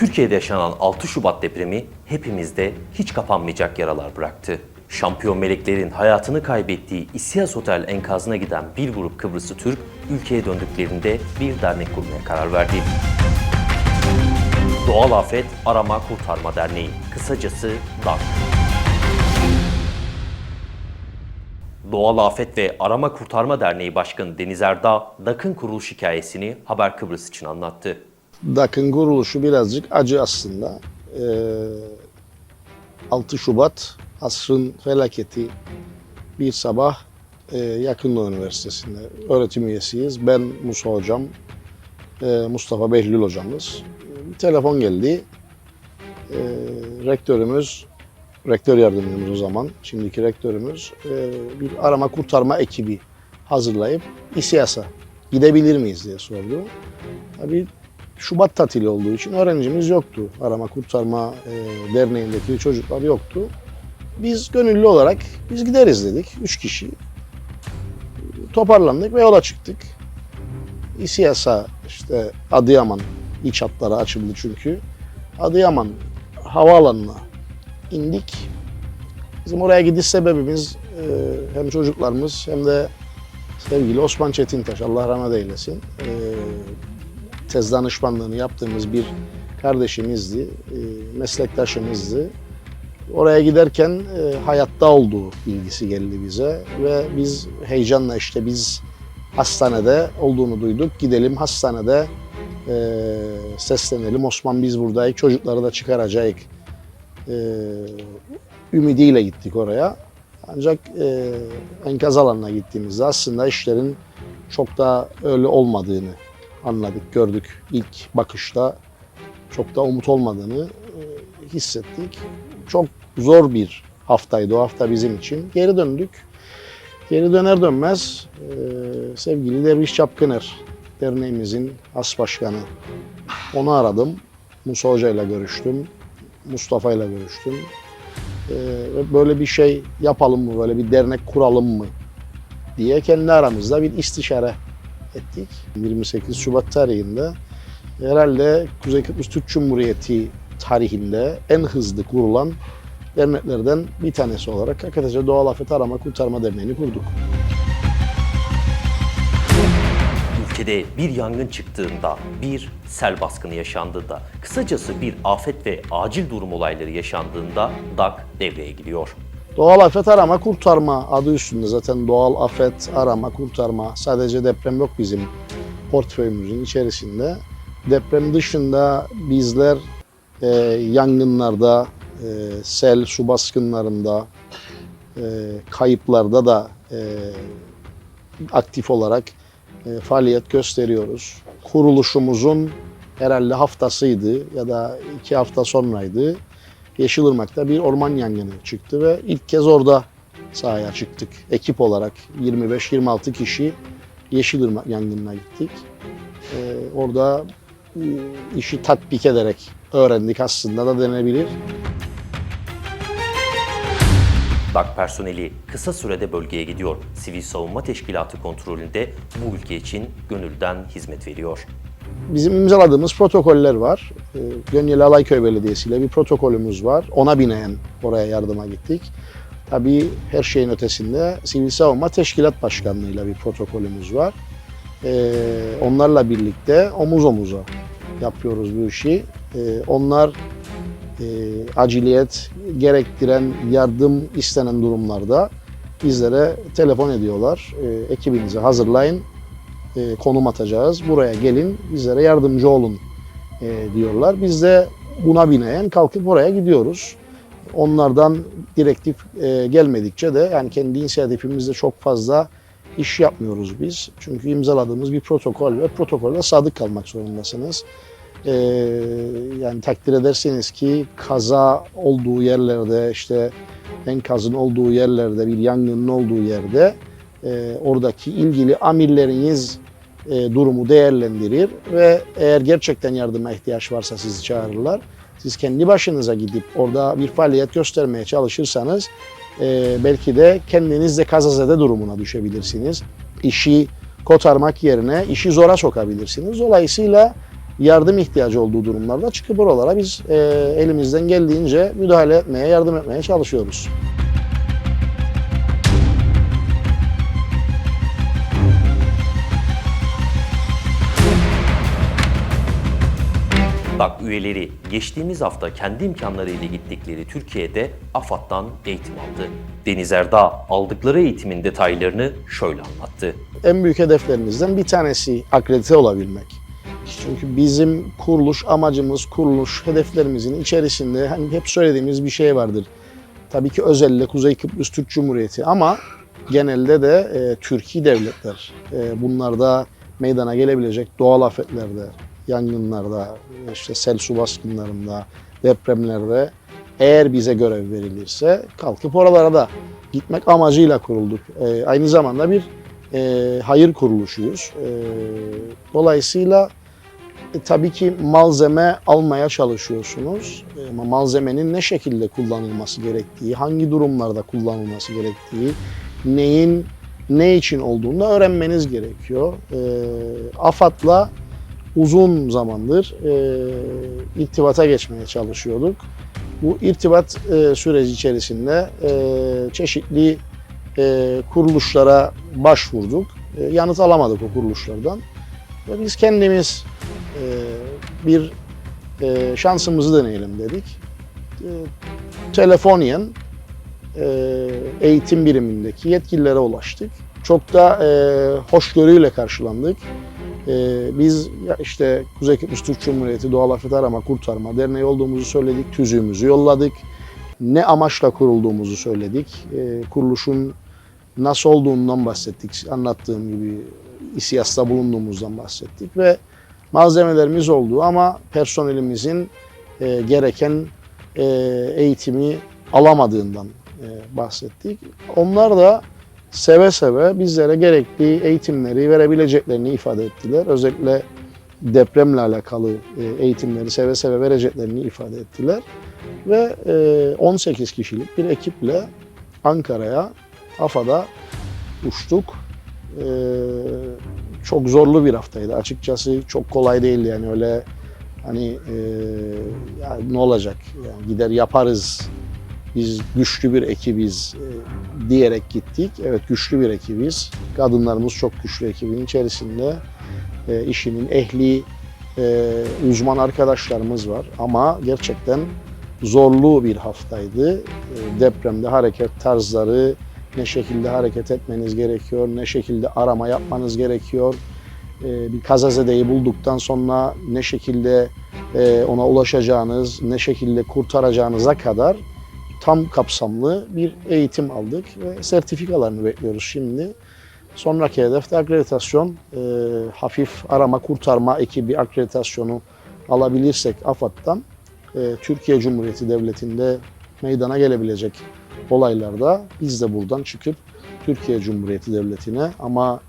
Türkiye'de yaşanan 6 Şubat depremi hepimizde hiç kapanmayacak yaralar bıraktı. Şampiyon meleklerin hayatını kaybettiği İSİAS Otel enkazına giden bir grup Kıbrıslı Türk, ülkeye döndüklerinde bir dernek kurmaya karar verdi. Doğal Afet Arama Kurtarma Derneği, kısacası DAK. Doğal Afet ve Arama Kurtarma Derneği Başkanı Deniz Erdağ, DAK'ın kuruluş hikayesini Haber Kıbrıs için anlattı. DAK'ın kuruluşu birazcık acı aslında. Ee, 6 Şubat asrın felaketi bir sabah e, Yakınlığı Üniversitesi'nde öğretim üyesiyiz. Ben Musa Hocam, e, Mustafa Behlül Hocamız. Bir telefon geldi. E, rektörümüz, rektör yardımcımız o zaman, şimdiki rektörümüz e, bir arama kurtarma ekibi hazırlayıp İSİAS'a gidebilir miyiz diye sordu. Tabii Şubat tatili olduğu için öğrencimiz yoktu. Arama Kurtarma e, Derneği'ndeki çocuklar yoktu. Biz gönüllü olarak biz gideriz dedik. Üç kişi. Toparlandık ve yola çıktık. İSİAS'a işte Adıyaman iç hatları açıldı çünkü. Adıyaman havaalanına indik. Bizim oraya gidiş sebebimiz e, hem çocuklarımız hem de sevgili Osman Çetintaş Allah rahmet eylesin. E, tez danışmanlığını yaptığımız bir kardeşimizdi, e, meslektaşımızdı. Oraya giderken e, hayatta olduğu bilgisi geldi bize ve biz heyecanla işte biz hastanede olduğunu duyduk. Gidelim hastanede e, seslenelim. Osman biz buradayız. Çocukları da çıkaracağız. E, ümidiyle gittik oraya. Ancak e, enkaz alanına gittiğimizde aslında işlerin çok da öyle olmadığını anladık, gördük. İlk bakışta çok da umut olmadığını e, hissettik. Çok zor bir haftaydı o hafta bizim için. Geri döndük. Geri döner dönmez e, sevgili Derviş Çapkıner, derneğimizin as başkanı. Onu aradım. Musa Hoca ile görüştüm. Mustafa ile görüştüm. E, ve böyle bir şey yapalım mı, böyle bir dernek kuralım mı diye kendi aramızda bir istişare ettik. 28 Şubat tarihinde herhalde Kuzey Kıbrıs Türk Cumhuriyeti tarihinde en hızlı kurulan derneklerden bir tanesi olarak Akatece Doğal Afet Arama Kurtarma Derneği'ni kurduk. Ülkede bir yangın çıktığında, bir sel baskını yaşandığında, kısacası bir afet ve acil durum olayları yaşandığında DAK devreye giriyor. Doğal afet arama kurtarma adı üstünde zaten doğal afet arama kurtarma sadece deprem yok bizim portföyümüzün içerisinde. Deprem dışında bizler e, yangınlarda, e, sel, su baskınlarında, e, kayıplarda da e, aktif olarak e, faaliyet gösteriyoruz. Kuruluşumuzun herhalde haftasıydı ya da iki hafta sonraydı. Yeşilırmak'ta bir orman yangını çıktı ve ilk kez orada sahaya çıktık. Ekip olarak 25-26 kişi Yeşilırmak yangınına gittik. Ee, orada e, işi tatbik ederek öğrendik aslında da denebilir. DAK personeli kısa sürede bölgeye gidiyor. Sivil Savunma Teşkilatı kontrolünde bu ülke için gönülden hizmet veriyor. Bizim imzaladığımız protokoller var. Ee, Gönyeli Alayköy Belediyesi ile bir protokolümüz var. Ona binaen oraya yardıma gittik. Tabii her şeyin ötesinde Sivil Savunma Teşkilat Başkanlığı'yla bir protokolümüz var. Ee, onlarla birlikte omuz omuza yapıyoruz bu işi. Ee, onlar e, aciliyet gerektiren yardım istenen durumlarda bizlere telefon ediyorlar. Ekibinizi hazırlayın, e, konum atacağız. Buraya gelin, bizlere yardımcı olun e, diyorlar. Biz de buna binaen kalkıp oraya gidiyoruz. Onlardan direktif e, gelmedikçe de yani kendi inisiyatifimizde çok fazla iş yapmıyoruz biz. Çünkü imzaladığımız bir protokol ve protokolde sadık kalmak zorundasınız. E, yani takdir ederseniz ki kaza olduğu yerlerde işte enkazın olduğu yerlerde bir yangının olduğu yerde e, oradaki ilgili amirleriniz e, durumu değerlendirir ve eğer gerçekten yardıma ihtiyaç varsa sizi çağırırlar. Siz kendi başınıza gidip orada bir faaliyet göstermeye çalışırsanız e, belki de kendiniz de kazazede durumuna düşebilirsiniz. İşi kotarmak yerine işi zora sokabilirsiniz. Dolayısıyla yardım ihtiyacı olduğu durumlarda çıkıp oralara biz e, elimizden geldiğince müdahale etmeye, yardım etmeye çalışıyoruz. DAK üyeleri geçtiğimiz hafta kendi imkanlarıyla gittikleri Türkiye'de AFAD'dan eğitim aldı. Deniz Erdağ aldıkları eğitimin detaylarını şöyle anlattı. en büyük hedeflerimizden bir tanesi akredite olabilmek. Çünkü bizim kuruluş amacımız, kuruluş hedeflerimizin içerisinde hani hep söylediğimiz bir şey vardır. Tabii ki özellikle Kuzey Kıbrıs Türk Cumhuriyeti ama genelde de e, Türkiye devletler. E, bunlarda meydana gelebilecek doğal afetlerde, yangınlarda, işte sel su baskınlarında, depremlerde eğer bize görev verilirse kalkıp oralara da gitmek amacıyla kurulduk. E, aynı zamanda bir e, hayır kuruluşuyuz. E, dolayısıyla e, tabii ki malzeme almaya çalışıyorsunuz. E, ama malzemenin ne şekilde kullanılması gerektiği, hangi durumlarda kullanılması gerektiği, neyin ne için olduğunu da öğrenmeniz gerekiyor. E, AFAD'la uzun zamandır e, irtibata geçmeye çalışıyorduk. Bu irtibat e, süreci içerisinde e, çeşitli e, kuruluşlara başvurduk. E, yanıt alamadık o kuruluşlardan. Ve biz kendimiz e, bir e, şansımızı deneyelim dedik. E, Telefoniyen e, eğitim birimindeki yetkililere ulaştık. Çok da e, hoşgörüyle karşılandık. E, biz işte Kuzey Kıbrıs Türk Cumhuriyeti Doğal Afet Arama Kurtarma Derneği olduğumuzu söyledik, tüzüğümüzü yolladık. Ne amaçla kurulduğumuzu söyledik. E, kuruluşun nasıl olduğundan bahsettik. Anlattığım gibi İSİAS'ta bulunduğumuzdan bahsettik ve malzemelerimiz olduğu ama personelimizin e, gereken e, eğitimi alamadığından e, bahsettik. Onlar da seve seve bizlere gerekli eğitimleri verebileceklerini ifade ettiler. Özellikle depremle alakalı e, eğitimleri seve seve vereceklerini ifade ettiler. Ve e, 18 kişilik bir ekiple Ankara'ya, AFAD'a uçtuk. Ee, çok zorlu bir haftaydı. Açıkçası çok kolay değildi yani öyle hani e, ya ne olacak yani gider yaparız biz güçlü bir ekibiz e, diyerek gittik. Evet güçlü bir ekibiz. Kadınlarımız çok güçlü ekibin içerisinde. E, işinin ehli e, uzman arkadaşlarımız var ama gerçekten zorlu bir haftaydı. E, depremde hareket tarzları, ne şekilde hareket etmeniz gerekiyor, ne şekilde arama yapmanız gerekiyor. Ee, bir kazazedeyi bulduktan sonra ne şekilde e, ona ulaşacağınız, ne şekilde kurtaracağınıza kadar tam kapsamlı bir eğitim aldık ve sertifikalarını bekliyoruz şimdi. Sonraki hedef de akreditasyon. Ee, hafif arama kurtarma ekibi akreditasyonu alabilirsek AFAD'dan e, Türkiye Cumhuriyeti Devleti'nde meydana gelebilecek olaylarda biz de buradan çıkıp Türkiye Cumhuriyeti Devleti'ne ama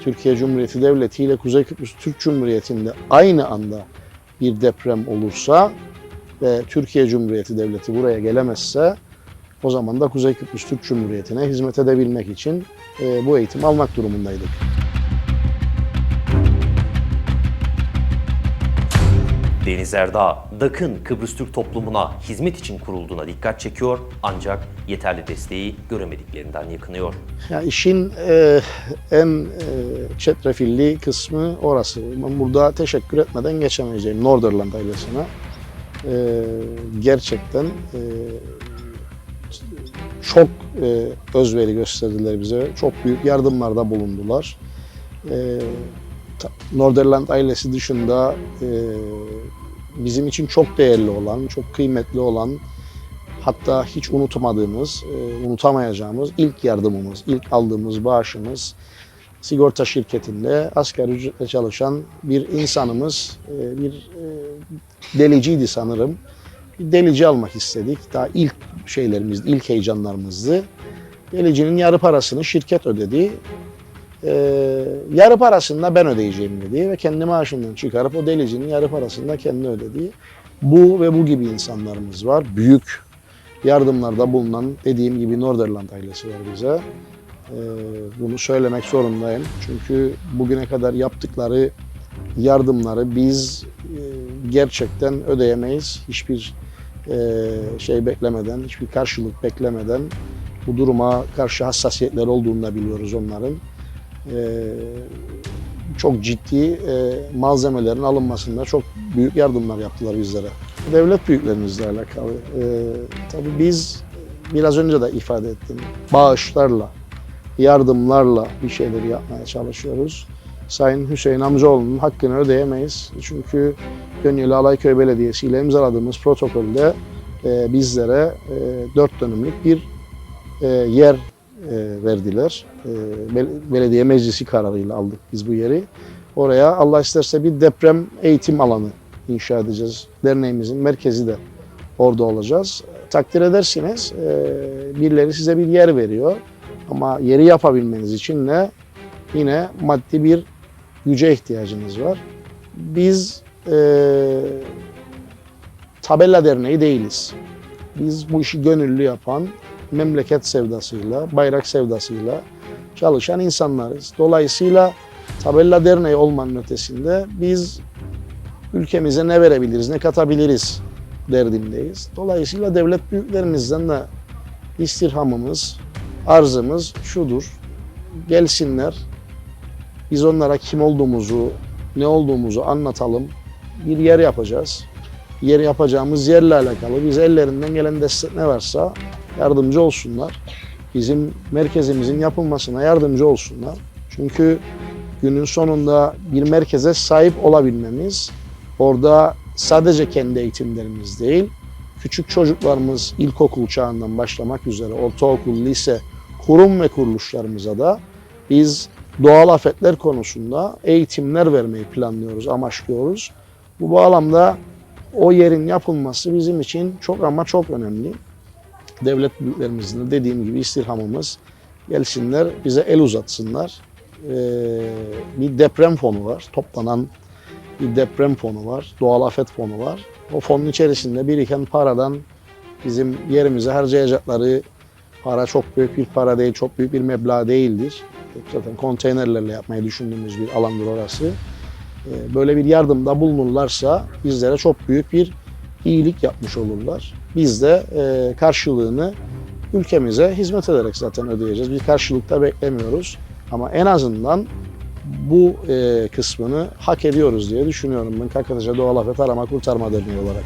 Türkiye Cumhuriyeti Devleti ile Kuzey Kıbrıs Türk Cumhuriyeti'nde aynı anda bir deprem olursa ve Türkiye Cumhuriyeti Devleti buraya gelemezse o zaman da Kuzey Kıbrıs Türk Cumhuriyeti'ne hizmet edebilmek için e, bu eğitimi almak durumundaydık. Deniz Erdağ, DAK'ın Kıbrıs Türk toplumuna hizmet için kurulduğuna dikkat çekiyor ancak yeterli desteği göremediklerinden yakınıyor. Ya işin e, en e, çetrefilli kısmı orası. Ben burada teşekkür etmeden geçemeyeceğim Norderland ailesine. E, gerçekten e, çok e, özveri gösterdiler bize. Çok büyük yardımlarda bulundular. E, Norderland ailesi dışında e, bizim için çok değerli olan, çok kıymetli olan hatta hiç unutmadığımız, e, unutamayacağımız ilk yardımımız, ilk aldığımız bağışımız sigorta şirketinde asgari ücretle çalışan bir insanımız, e, bir e, deliciydi sanırım. Bir delici almak istedik. Daha ilk şeylerimiz, ilk heyecanlarımızdı. Delicinin yarı parasını şirket ödedi. Ee, yarı parasını da ben ödeyeceğim dedi ve kendi maaşından çıkarıp o delicinin yarı parasını da kendi ödedi. Bu ve bu gibi insanlarımız var. Büyük yardımlarda bulunan dediğim gibi Norderland ailesi var bize. Ee, bunu söylemek zorundayım. Çünkü bugüne kadar yaptıkları yardımları biz e, gerçekten ödeyemeyiz. Hiçbir e, şey beklemeden, hiçbir karşılık beklemeden bu duruma karşı hassasiyetler olduğunu da biliyoruz onların. E, çok ciddi e, malzemelerin alınmasında çok büyük yardımlar yaptılar bizlere. Devlet büyüklerimizle alakalı. E, tabii biz biraz önce de ifade ettim. Bağışlarla, yardımlarla bir şeyleri yapmaya çalışıyoruz. Sayın Hüseyin Amcaoğlu'nun hakkını ödeyemeyiz. Çünkü Gönyeli Alayköy Belediyesi ile imzaladığımız protokolde e, bizlere e, dört dönümlük bir e, yer e, verdiler. E, bel- belediye meclisi kararıyla aldık biz bu yeri. Oraya Allah isterse bir deprem eğitim alanı inşa edeceğiz. Derneğimizin merkezi de orada olacağız. Takdir edersiniz e, birileri size bir yer veriyor. Ama yeri yapabilmeniz için de yine maddi bir güce ihtiyacınız var. Biz e, tabela derneği değiliz. Biz bu işi gönüllü yapan, memleket sevdasıyla, bayrak sevdasıyla çalışan insanlarız. Dolayısıyla tabela derneği olmanın ötesinde biz ülkemize ne verebiliriz, ne katabiliriz derdindeyiz. Dolayısıyla devlet büyüklerimizden de istirhamımız, arzımız şudur. Gelsinler, biz onlara kim olduğumuzu, ne olduğumuzu anlatalım. Bir yer yapacağız. Yer yapacağımız yerle alakalı biz ellerinden gelen destek ne varsa yardımcı olsunlar. Bizim merkezimizin yapılmasına yardımcı olsunlar. Çünkü günün sonunda bir merkeze sahip olabilmemiz orada sadece kendi eğitimlerimiz değil, küçük çocuklarımız ilkokul çağından başlamak üzere ortaokul, lise, kurum ve kuruluşlarımıza da biz doğal afetler konusunda eğitimler vermeyi planlıyoruz, amaçlıyoruz. Bu bağlamda o yerin yapılması bizim için çok ama çok önemli. Devlet büyüklerimizin de dediğim gibi istirhamımız gelsinler bize el uzatsınlar. Ee, bir deprem fonu var. Toplanan bir deprem fonu var. Doğal afet fonu var. O fonun içerisinde biriken paradan bizim yerimize harcayacakları para çok büyük bir para değil, çok büyük bir meblağ değildir. Zaten konteynerlerle yapmayı düşündüğümüz bir alandır orası. Ee, Böyle bir yardımda bulunurlarsa bizlere çok büyük bir iyilik yapmış olurlar. Biz de e, karşılığını ülkemize hizmet ederek zaten ödeyeceğiz. Bir karşılık da beklemiyoruz. Ama en azından bu e, kısmını hak ediyoruz diye düşünüyorum ben Kakataca Doğal Afet Arama Kurtarma Derneği olarak.